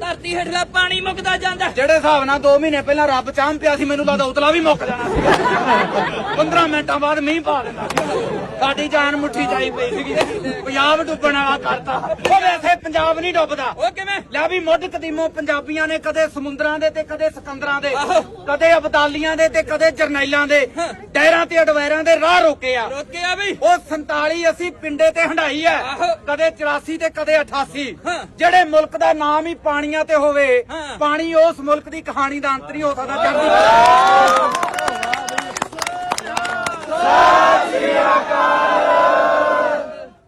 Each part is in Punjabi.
ਧਰਤੀ ਹੇਠਲਾ ਪਾਣੀ ਮੁੱਕਦਾ ਜਾਂਦਾ। ਜਿਹੜੇ ਹਿਸਾਬ ਨਾਲ 2 ਮਹੀਨੇ ਪਹਿਲਾਂ ਰੱਬ ਚਾਂਮ ਪਿਆ ਸੀ, ਮੈਨੂੰ ਲੱਗਦਾ ਉਤਲਾ ਵੀ ਮੁੱਕ ਜਾਣਾ ਸੀ 15 ਮਿੰਟਾਂ ਬਾਅਦ ਮੀਂਹ ਪਾ ਦੇਣਾ ਸਾਡੀ ਜਾਨ ਮੁੱਠੀ ਚਾਈ ਪਈ ਸੀਗੀ। ਪੰਜਾਬ ਡੁੱਬਣ ਵਾਲਾ ਕਰਤਾ। ਉਹ ਵੈਸੇ ਪੰਜਾਬ ਨਹੀਂ ਡੁੱਬਦਾ। ਉਹ ਕਿਵੇਂ? ਲੈ ਵੀ ਮੁੱਢ ਕਦੀਮੋਂ ਪੰਜਾਬੀਆਂ ਨੇ ਕਦੇ ਸਮੁੰਦਰਾਂ ਦੇ ਤੇ ਕਦੇ ਸਿਕੰਦਰਾਂ ਦੇ ਕਦੇ ਅਬਦਾਲੀਆਂ ਦੇ ਤੇ ਕਦੇ ਜਰਨੈਲਾਂ ਦੇ ਡਹਿਰਾਂ ਤੇ ਅਡਵੈਰਾਂ ਦੇ ਰਾਹ ਰੋਕੇ ਆ ਰੋਕਿਆ ਵੀ। ਉਹ 47 ਅਸੀਂ ਪਿੰਡੇ ਤੇ ਹੰਡਾਈ ਐ। ਕਦੇ 84 ਤੇ ਕਦੇ 88 ਹਾਂ। ਜਿਹੜੇ ਮੁਲਕ ਦਾ ਨਾਮ ਹੀ ਪਾਣੀਆਂ ਤੇ ਹੋਵੇ। ਪਾਣੀ ਉਸ ਮੁਲਕ ਦੀ ਕਹਾਣੀ ਦਾ ਅੰਤ ਨਹੀਂ ਹੋ ਸਕਦਾ। ਚੜ੍ਹਦੀ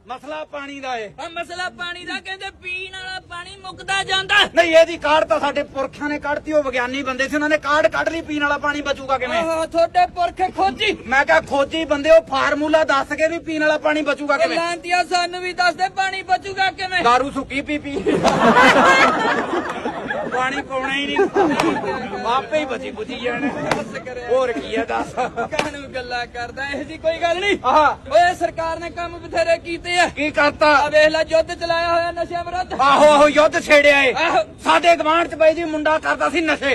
ਮਸਲਾ ਪਾਣੀ ਦਾ ਏ। ਆ ਮਸਲਾ ਪਾਣੀ ਦਾ ਕਹਿੰਦੇ ਪੀਣ ਵਾਲਾ ਪਾਣੀ ਮੁੱਕਦਾ ਜਾਂਦਾ। ਨਹੀਂ ਇਹਦੀ ਕਾਢ ਤਾਂ ਸਾਡੇ ਪੁਰਖਾਂ ਨੇ ਕੱਢਤੀ ਉਹ ਵਿਗਿਆਨੀ ਬੰਦੇ ਸੀ ਉਹਨਾਂ ਨੇ ਕਾਢ ਕੱਢ ਲਈ ਪੀਣ ਵਾਲਾ ਪਾਣੀ ਬਚੂਗਾ ਕਿਵੇਂ? ਓਹੋ ਤੁਹਾਡੇ ਪੁਰਖੇ ਖੋਜੀ। ਮੈਂ ਕਿਹਾ ਖੋਜੀ ਬੰਦੇ ਉਹ ਫਾਰਮੂਲਾ ਦੱਸ ਕੇ ਵੀ ਪੀਣ ਵਾਲਾ ਪਾਣੀ ਬਚੂਗਾ ਕਿਵੇਂ? ਲਾਂਤੀਆ ਸਾਨੂੰ ਵੀ ਦੱਸਦੇ ਪਾਣੀ ਬਚੂਗਾ ਕਿਵੇਂ? ਦਾਰੂ ਸੁੱਕੀ ਪੀ ਪੀ। ਪਾਣੀ ਪਾਉਣਾ ਹੀ ਨਹੀਂ। ਆਪੇ ਹੀ ਬਚੀ ਬੁਝੀ ਜਾਣਾ। ਹੋਰ ਕੀ ਹੈ ਦੱਸ। ਕਾਹਨੂੰ ਗੱਲਾਂ ਕਰਦਾ? ਇਹ ਜੀ ਕੋਈ ਗੱਲ ਨਹੀਂ। ਆਹ। ਓਏ ਸਰਕਾਰ ਨੇ ਕੰਮ ਬਥੇਰੇ ਕੀਤੇ ਆ। ਕੀ ਕਰਤਾ? ਆ ਵੇਖ ਲੈ ਯੁੱਧ ਚਲਾਇਆ ਹੋਇਆ ਨਸ਼ਿਆਂ ਵਿਰੁੱਧ। ਆਹੋ ਆਹੋ ਯੁੱਧ ਛੇੜਿਆ ਏ। ਆਹੋ। ਸਾਡੇ ਗਵਾਂਢ ਚ ਬਾਈ ਜੀ ਮੁੰਡਾ ਕਰਦਾ ਸੀ ਨਸ਼ੇ।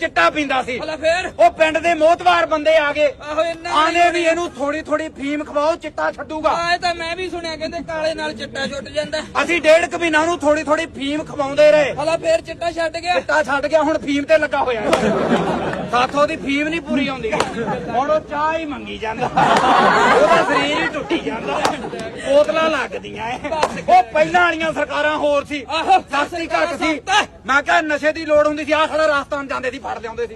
ਚਿੱਟਾ ਪੀਂਦਾ ਸੀ। ਫੇਰ। ਉਹ ਪਿੰਡ ਦੇ ਮੋਤਵਾਰ ਬੰਦੇ ਆ ਗਏ। ਆਹੋ ਇੰਨਾ ਆਨੇ ਵੀ ਇਹਨੂੰ ਥੋੜੀ ਥੋੜੀ ਫੀਮ ਖਵਾਓ ਚਿੱਟਾ ਛੱਡੂਗਾ। ਆਏ ਤਾਂ ਮੈਂ ਵੀ ਸੁਣਿਆ ਕਹਿੰਦੇ ਕਾਲੇ ਨਾਲ ਚਿੱਟਾ ਛੁੱਟ ਜਾਂਦਾ। ਅਸੀਂ ਡੇਢ ਕੁ ਮਹੀਨਾ ਉਹਨੂੰ ਥੋੜੀ ਥੋੜੀ ਫੀਮ ਖਵਾਉਂਦੇ ਰਹੇ। ਹਲਾ ਫੇਰ ਚਿੱਟਾ ਛੱਡ ਗਿਆ। ਚਿੱਟਾ ਛੱਡ ਗਿਆ ਹੁਣ ਫੀਮ ਤੇ ਲੱਗਾ ਹੋਇਆ ਹੈ। ਸਾਥੋਂ ਦੀ ਫੀਮ ਨਹੀਂ ਪੂਰੀ ਆਉਂਦੀ। ਹੁਣ ਉਹ ਚਾਹ ਹੀ ਮੰਗੀ ਜਾਂਦਾ। ਉਹਦਾ ਸਰੀਰ ਹੀ ਟੁੱਟੀ ਜਾਂਦਾ। ਬੋਤਲਾਂ ਲੱਗਦੀਆਂ ਐ। ਉਹ ਪਹਿਲਾਂ ਵਾਲੀਆਂ ਸਰਕਾਰਾਂ ਹੋਰ ਸੀ। ਆਹੋ। ਸਸਤੀ ਘੱਟ ਸੀ ਮੈਂ ਕਿਹਾ ਨਸ਼ੇ ਦੀ ਲੋੜ ਹੁੰਦੀ ਸੀ ਆਹ ਖੜਾ ਰਾਸਤਾਨ ਜਾਂਦੇ ਸੀ ਫੜ ਲਿਆਉਂਦੇ ਸੀ।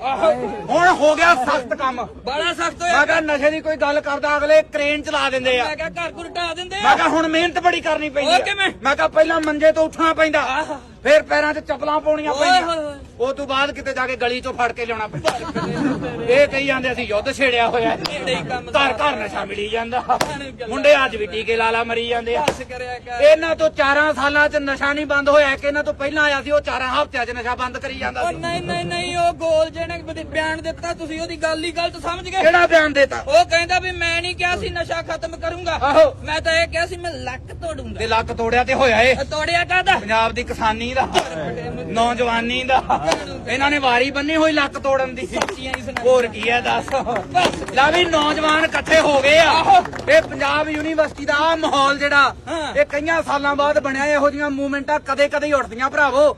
ਹੁਣ ਹੋ ਗਿਆ ਸਖਤ ਕੰਮ। ਬੜਾ ਸਖਤ ਮੈਂ ਹੋਇਆ ਕਿਹਾ ਨਸ਼ੇ ਦੀ ਕੋਈ ਗੱਲ ਕਰਦਾ ਅਗਲੇ ਕ੍ਰੇਨ ਚਲਾ ਦਿੰਦੇ ਆ। ਮੈਂ ਕਿਹਾ ਘਰ ਘੁਰ ਢਾ ਦਿੰਦੇ ਮੈਂ ਕਿਹਾ ਹੁਣ ਮਿਹਨਤ ਬੜੀ ਕਰਨੀ ਪੈਂਦੀ ਆ। ਮੈਂ ਕਿਹਾ ਪਹਿਲਾਂ ਮੰਜੇ ਤੋਂ ਉੱਠਣਾ ਪੈਂਦਾ। ਫਿਰ ਪੈਰਾਂ 'ਚ ਚੱਪਲਾਂ ਪਾਉਣੀਆਂ ਪੈਂਦੀਆਂ। ਉਹ ਤੋਂ ਬਾਅਦ ਕਿਤੇ ਜਾ ਕੇ ਗਲੀ 'ਚੋਂ ਫੜ ਕੇ ਲਿਆਉਣਾ ਪੈਂਦਾ। ਇਹ ਕਹੀ ਜਾਂਦੇ ਅਸੀਂ ਯੁੱਧ ਛੇੜਿਆ ਹੋਇਆ ਘਰ ਘਰ ਨਸ਼ਾ ਮਿਲੀ ਜਾਂਦਾ। ਮੁੰਡੇ ਅੱਜ ਵੀ ਟੀਕੇ ਲਾਲਾ ਮਰੀ ਜਾਂਦੇ ਆ। ਇਹਨਾਂ ਤੋਂ 4 ਸਾਲਾਂ 'ਚ ਨਸ਼ਾ ਨਹੀਂ ਬੰਦ ਹੋਇਆ। ਕਿ ਇਹਨਾਂ ਤੋਂ ਪਹਿਲਾਂ ਆਇਆ ਸੀ ਉਹ 4 ਹਫ਼ਤਿਆਂ 'ਚ ਨਸ਼ਾ ਬੰਦ ਕਰੀ ਜਾਂਦਾ ਸੀ। ਨਹੀਂ ਨਹੀਂ ਨਹੀਂ ਉਹ ਗੋਲ ਜਿਹਨੇ ਬਿਆਨ ਦਿੱਤਾ ਤੁਸੀਂ ਉਹਦੀ ਗੱਲ ਹੀ ਗਲਤ ਸਮਝ ਗਏ। ਕਿਹੜਾ ਬਿਆਨ ਦੇਤਾ? ਉਹ ਕਹਿੰਦਾ ਵੀ ਮੈਂ ਨਹੀਂ ਕਿਹਾ ਸੀ ਨਸ਼ਾ ਖਤਮ ਕਰੂੰਗਾ। ਮੈਂ ਤਾਂ ਇਹ ਕਿਹਾ ਸੀ ਮੈਂ ਲੱਕ ਤੋੜੂੰਗਾ। ਤੇ ਲੱਕ ਤੋੜਿਆ ਤੇ ਹੋਇਆ ਏ। ਇਹ ਤੋੜਿਆ ਕਾਹਦਾ? ਪੰਜਾਬ ਦੀ ਕਿਸਾਨੀ ਦਾ ਨੌਜਵਾਨੀ ਦਾ। ਇਹਨਾਂ ਨੇ ਵਾਰੀ ਬੰਨੀ ਹੋਈ ਲੱਕ ਤੋੜਨ ਦੀ। ਹੋਰ ਕੀ ਹੈ ਦੱਸ। ਲੈ ਵੀ ਨੌਜਵਾਨ ਇਕੱਠੇ ਹੋ ਗਏ ਆ। ਇਹ ਪੰਜਾਬ ਯੂਨੀਵਰਸਿਟੀ ਦਾ ਆਹ ਮਾਹੌਲ ਜਿਹੜਾ। ਇਹ ਕਈਆਂ ਸਾਲਾਂ ਬਾਅਦ ਬਣਿਆ ਇਹੋ ਜੀਆਂ ਮੂਵਮੈਂਟਾਂ ਕਦੇ ਕਦੇ ਹੀ ਉੱਠਦੀਆਂ ਭਰਾਵੋ।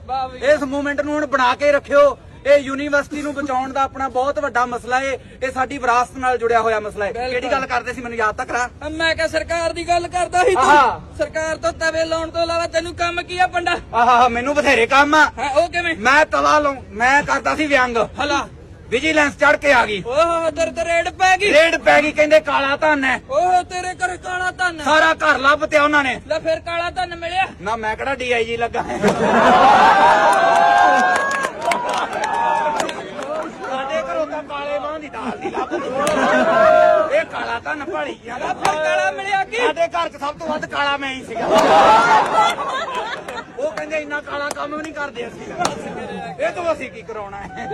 ਇਸ ਮੂਵਮੈਂਟ ਨੂੰ ਹੁਣ ਬਣਾ ਕੇ ਰੱਖਿਓ। ਇਹ ਯੂਨੀਵਰਸਿਟੀ ਨੂੰ ਬਚਾਉਣ ਦਾ ਆਪਣਾ ਬਹੁਤ ਵੱਡਾ ਮਸਲਾ ਏ ਇਹ ਸਾਡੀ ਵਿਰਾਸਤ ਨਾਲ ਜੁੜਿਆ ਹੋਇਆ ਮਸਲਾ ਏ। ਕਿਹੜੀ ਗੱਲ ਕਰਦੇ ਸੀ ਮੈਨੂੰ ਯਾਦ ਤਾਂ ਕਰਾ ਮੈਂ ਕਿਹਾ ਸਰਕਾਰ ਦੀ ਗੱਲ ਕਰਦਾ ਸੀ। ਤੂੰ। ਸਰਕਾਰ ਤੋਂ ਤਵੇ ਲਾਉਣ ਤੋਂ ਇਲਾਵਾ ਤੈਨੂੰ ਕੰਮ ਕੀ ਆ ਪੰਡਾ? ਆਹਾ ਮੈਨੂੰ ਬਥੇਰੇ ਕੰਮ ਆ। ਹਾਂ ਉਹ ਕਿਵੇਂ? ਮੈਂ ਤਵਾ ਲਾਉਂ ਮੈਂ ਕਰਦਾ ਸੀ ਵਿਅੰਗ। ਹਲਾ। ਵਿਜੀਲੈਂਸ ਚੜ ਕੇ ਆ ਗਈ। ਓਹ ਦਰ ਤੇ ਰੇਡ ਪੈ ਗਈ। ਰੇਡ ਪੈ ਗਈ ਕਹਿੰਦੇ ਕਾਲਾ ਧਨ ਹੈ। ਓਹ ਤੇਰੇ ਘਰ ਕਾਲਾ ਧਨ ਸਾਰਾ ਘਰ ਲੱਭ ਤੇ ਉਹਨਾਂ ਨੇ। ਲੈ ਫਿਰ ਕਾਲਾ ਧਨ ਮਿਲਿਆ। ਨਾ ਮੈਂ ਕਿਹੜਾ ਡੀਆਈਜੀ ਲੱਗਾ ਸਾਡੇ ਘਰੋਂ ਤਾਂ ਕਾਲੇ ਮਾਂ ਦੀ ਦਾਲ ਦੀ ਲੱਭਦੀ ਇਹ ਫਿਰ ਕਾਲਾ ਮਿਲਿਆ ਕੀ? ਸਾਡੇ ਘਰ 'ਚ ਸਭ ਤੋਂ ਵੱਧ ਕਾਲਾ ਮੈਂ ਹੀ ਸੀਗਾ। ਉਹ ਕਹਿੰਦੇ ਇੰਨਾ ਕਾਲਾ ਕੰਮ ਵੀ ਨਹੀਂ ਕਰਦੇ ਅਸੀਂ। ਇਹ ਤੋਂ ਅਸੀਂ ਕੀ ਕਰਾਉਣਾ ਹੈ?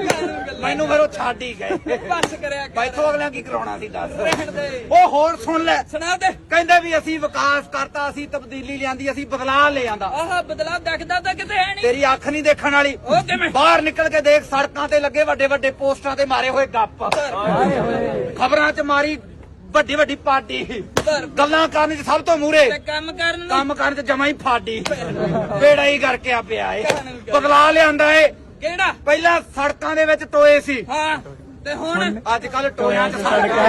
ਮੈਨੂੰ ਫਿਰ ਉਹ ਛੱਡ ਹੀ ਗਏ। ਬਸ ਕਰਿਆ ਕਰ ਬੈਠੋ ਅਗਲਿਆਂ ਕੀ ਕਰਾਉਣਾ ਸੀ ਦੱਸ? ਰਹਿਣ ਦੇ। ਉਹ ਹੋਰ ਸੁਣ ਲੈ। ਸੁਣਾ ਦੇ। ਕਹਿੰਦੇ ਵੀ ਅਸੀਂ ਵਿਕਾਸ ਕਰਤਾ ਅਸੀਂ ਤਬਦੀਲੀ ਲਿਆਂਦੀ ਅਸੀਂ ਬਦਲਾਅ ਲੈ ਆਂਦਾ। ਆਹ ਬਦਲਾ ਦਿਖਦਾ ਤਾਂ ਕਿਤੇ ਹੈ ਨਹੀਂ। ਤੇਰੀ ਅੱਖ ਨਹੀਂ ਦੇਖਣ ਵਾਲੀ। ਉਹ ਕਿਵੇਂ? ਬਾਹਰ ਨਿਕਲ ਕੇ ਦੇਖ ਸੜਕਾਂ ਤੇ ਲੱਗੇ ਵੱਡੇ ਵੱਡੇ ਪੋਸਟਰਾਂ ਤੇ ਮਾਰੇ ਹੋਏ ਗੱਪ। ਖਬਰਾਂ 'ਚ ਮਾਰੀ ਵੱਡੀ ਵੱਡੀ ਪਾਰਟੀ। ਗੱਲਾਂ ਕਰਨ 'ਚ ਸਭ ਤੋਂ ਮੂਰੇ ਤੇ ਕੰਮ ਕਰਨ ਨੂੰ ਕੰਮ ਕਰਨ 'ਚ ਜਮਾ ਹੀ ਫਾਡੀ। ਬੇੜਾ ਹੀ ਕਰਕੇ ਆ ਪਿਆ ਏ ਬਦਲਾਅ ਲਿਆਂਦਾ ਏ। ਕਿਹੜਾ? ਪਹਿਲਾਂ ਸੜਕਾਂ ਦੇ ਵਿੱਚ ਟੋਏ ਸੀ। ਹਾਂ ਤੇ ਹੁਣ? ਅੱਜ ਕੱਲ ਟੋਇਆਂ 'ਚ ਸੜਕਾਂ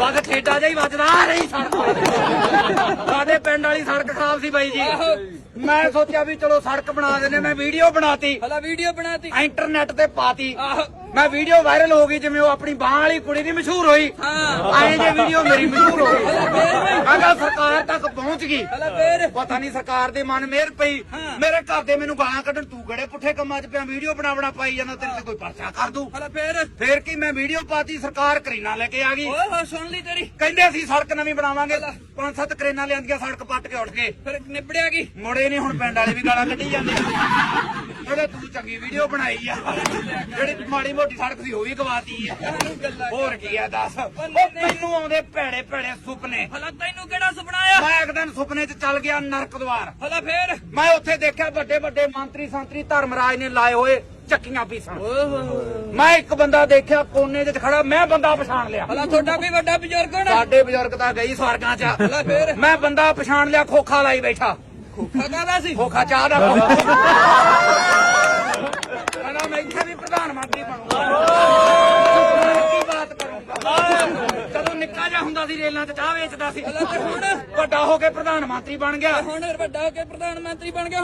ਬਸ ਠੇਡਾ ਹੀ ਵੱਜਦਾ ਰਹੀ ਸੜਕ। ਸਾਡੇ ਪਿੰਡ ਵਾਲੀ ਸੜਕ ਖਰਾਬ ਸੀ ਬਾਈ ਜੀ। ਮੈਂ ਸੋਚਿਆ ਵੀ ਚਲੋ ਸੜਕ ਬਣਾ ਦਿੰਦੇ ਮੈਂ ਵੀਡੀਓ ਬਣਾਤੀ। ਹਲਾ ਵੀਡੀਓ ਬਣਾਤੀ। ਇੰਟਰਨੈਟ ਤੇ ਪਾਤੀ। ਮੈਂ ਵੀਡੀਓ ਵਾਇਰਲ ਹੋ ਗਈ ਜਿਵੇਂ ਉਹ ਆਪਣੀ ਬਾਹ ਵਾਲੀ ਕੁੜੀ ਦੀ ਮਸ਼ਹੂਰ ਹੋਈ। ਹਾਂ। ਐਂ ਜੇ ਵੀਡੀਓ ਮੇਰੀ ਮਸ਼ਹੂਰ ਹੋ ਗਈ। ਕਿਹਾ ਸਰਕਾਰ ਤੱਕ ਪਹੁੰਚ ਗਈ। ਪਤਾ ਨਹੀਂ ਸਰਕਾਰ ਦੇ ਮਨ ਮਿਹਰ ਪਈ। ਮੇਰੇ ਘਰ ਦੇ ਮੈਨੂੰ ਗਾਲਾਂ ਕੱਢਣ ਤੂੰ ਕਿਹੜੇ ਪੁੱਠੇ ਕੰਮਾਂ 'ਚ ਪਿਆ? ਵੀਡੀਓ ਬਣਾ ਬਣਾ ਪਾਈ ਜਾਂਦਾ ਤੇਰੇ ਤੇ ਕੋਈ ਪਰਚਾ ਕਰ ਦੂ ਫੇਰ। ਫੇਰ ਕੀ ਮੈਂ ਵੀਡੀਓ ਪਾਤੀ ਸਰਕਾਰ ਕਰੀਨਾ ਲੈ ਕੇ ਆ ਗਈ। ਓਏ ਸੁਣ ਲਈ ਤੇਰੀ। ਕਹਿੰਦੇ ਅਸੀਂ ਸੜਕ ਨਵੀਂ ਬਣਾਵਾਂਗੇ। ਪੰਜ ਸੱਤ ਕਰੇਨਾਂ ਲਿਆਂਦੀਆਂ ਸੜਕ ਪੱਟ ਕੇ ਉੱਠ ਗਏ। ਫਿਰ ਨਿਬੜਿਆ ਕੀ? ਮੁੜੇ ਨਹੀਂ ਹੁਣ ਪਿੰਡ ਵਾਲੇ ਵੀ ਗਾਲਾਂ ਕੱਢੀ ਜਾਂਦੇ। ਉਹਦੇ ਤੂੰ ਚੰਗੀ ਵੀਡੀਓ ਬਣਾਈ ਆ ਜਿਹੜੀ ਮਾੜੀ ਮੋਟੀ ਸੜਕ ਸੀ ਉਹ ਵੀ ਗਵਾਤੀ ਆ। ਹੋਰ ਕੀ ਆ ਦੱਸ। ਉਹ ਮੈਨੂੰ ਆਉਂਦੇ ਭੈੜੇ ਭੈੜੇ ਸੁਪਨੇ। ਹਲਾ ਤੈਨੂੰ ਕਿਹੜਾ ਸੁਪਨਾ ਆਇਆ ਮੈਂ ਇੱਕ ਦਿਨ ਸੁਪਨੇ 'ਚ ਚੱਲ ਗਿਆ ਨਰਕ ਦਵਾਰ। ਹਲਾ ਫੇਰ? ਮੈਂ ਉੱਥੇ ਦੇਖਿਆ ਵੱਡੇ ਵੱਡੇ ਮੰਤਰੀ ਸੰਤਰੀ ਧਰਮਰਾਜ ਨੇ ਲਾਏ ਹੋਏ ਚੱਕੀਆਂ ਪੀਸਣ। ਮੈਂ ਇੱਕ ਬੰਦਾ ਦੇਖਿਆ ਕੋਨੇ 'ਚ ਖੜਾ ਮੈਂ ਬੰਦਾ ਪਛਾਣ ਲਿਆ। ਹਲਾ ਤੁਹਾਡਾ ਕੋਈ ਵੱਡਾ ਬਜ਼ੁਰਗ ਹੋਣਾ? ਸਾਡੇ ਬਜ਼ੁਰਗ ਤਾਂ ਗਈ ਸਵਰਗਾਂ 'ਚ। ਹਲਾ ਫੇਰ? ਮੈਂ ਬੰਦਾ ਪਛਾਣ ਲਿਆ ਖੋਖਾ ਲਾਈ ਬੈਠਾ। ਕਾਹਦਾ ਸੀ? ਖੋਖਾ ਚਾਹ ਦਾ। ਕਹਿੰਦਾ ਮੈਂ ਇੱਥੇ ਵੀ ਪ੍ਰਧਾਨ ਮੰਤਰੀ ਬਣੂੰਗਾ ਕੀ ਬਾਤ ਕਰੂੰਗਾ ਜਦੋਂ ਨਿੱਕਾ ਜਿਹਾ ਹੁੰਦਾ ਸੀ ਰੇਲਾਂ 'ਚ ਚਾਹ ਵੇਚਦਾ ਸੀ। ਹੁਣ ਵੱਡਾ ਹੋ ਕੇ ਪ੍ਰਧਾਨ ਮੰਤਰੀ ਬਣ ਗਿਆ। ਹੁਣ ਵੱਡਾ ਹੋ ਕੇ ਪ੍ਰਧਾਨ ਮੰਤਰੀ ਬਣ ਗਿਆ।